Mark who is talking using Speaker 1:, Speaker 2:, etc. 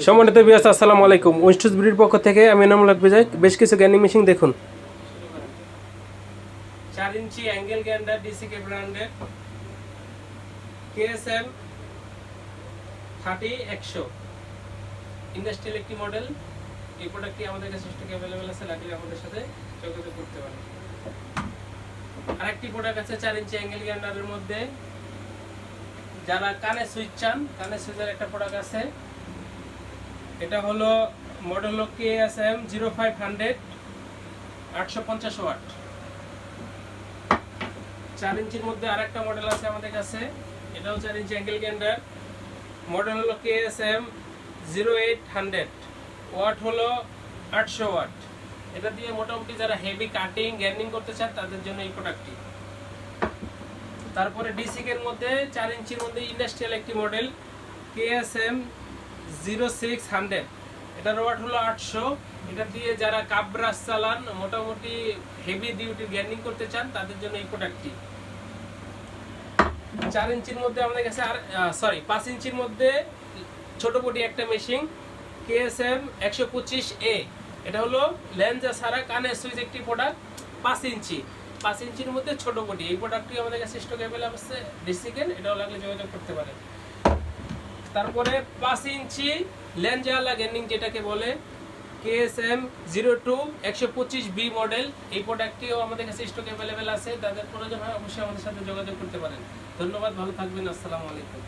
Speaker 1: সম্মানিত বিয়াস আসসালামু আলাইকুম। উইস্টুস ব্রিড পক্ষ থেকে আমি নাম লাগবে যাই। বেশ কিছু গ্যান্ডিং মেশিন দেখুন। চার ইঞ্চি অ্যাঙ্গেল গ্যান্ডার ডিসিকে ব্র্যান্ডের কেএসএম থার্টি একশো। ইন্ডাস্ট্রিয়াল একটি মডেল এই প্রোডাক্টটি আমাদের কাছে স্টক অ্যাভেলেবেল আছে লাগলে আমাদের সাথে যোগাযোগ করতে পারেন। আরেকটি প্রোডাক্ট আছে চার ইঞ্চি অ্যাঙ্গেল গ্যান্ডারের মধ্যে। যারা কানে সুইচ চান, কানে সুইচের একটা প্রোডাক্ট আছে। এটা হলো model K S M zero five hundred আটশো পঞ্চাশ ওয়াট চার ইঞ্চির মধ্যে আরেকটা মডেল আছে আমাদের কাছে, এটাও চার ইঞ্চি অ্যাঙ্গেল গ্যান্ডার মডেল হলো K S M zero eight hundred watt হলো আটশো ওয়াট এটা দিয়ে মোটামুটি যারা হেভি কাটিং গ্যান্ডিং করতে চান, তাদের জন্য এই প্রোডাক্টটি তারপরে ডিসিকের মধ্যে চার ইঞ্চির মধ্যে ইন্ডাস্ট্রিয়াল একটি মডেল কেএসএম জিরো সিক্স হলো আটশো। এটা দিয়ে যারা চালান, মোটামুটি হেভি গ্যান্ডিং করতে চান, তাদের জন্য এই প্রোডাক্টটি চার ইঞ্চির মধ্যে আমাদের কাছে আর সরি পাঁচ ইঞ্চির মধ্যে ছোট বডি একটা মেশিন কেএসএম একশো পঁচিশ এ এটা হলো লেন্সা ছাড়া কানের সুইচ একটি প্রোডাক্ট পাঁচ ইঞ্চি। পাঁচ ইঞ্চির মধ্যে ছোট বডি এই প্রোডাক্টটি আমাদের কাছে স্টক অ্যাভেলেবল আছে ডিসিকেন এটাও লাগলে যোগাযোগ করতে পারেন। তারপরে পাঁচ ইঞ্চি লেনজালা গেন্ডিং যেটাকে বলে K S M zero two একশো পঁচিশ বি মডেল। এই প্রোডাক্টটিও আমাদের কাছে স্টক অ্যাভেলেবেল আছে। তাদের প্রয়োজন হয় অবশ্যই আমাদের সাথে যোগাযোগ করতে পারেন। ধন্যবাদ, ভালো থাকবেন, আসসালামু আলাইকুম।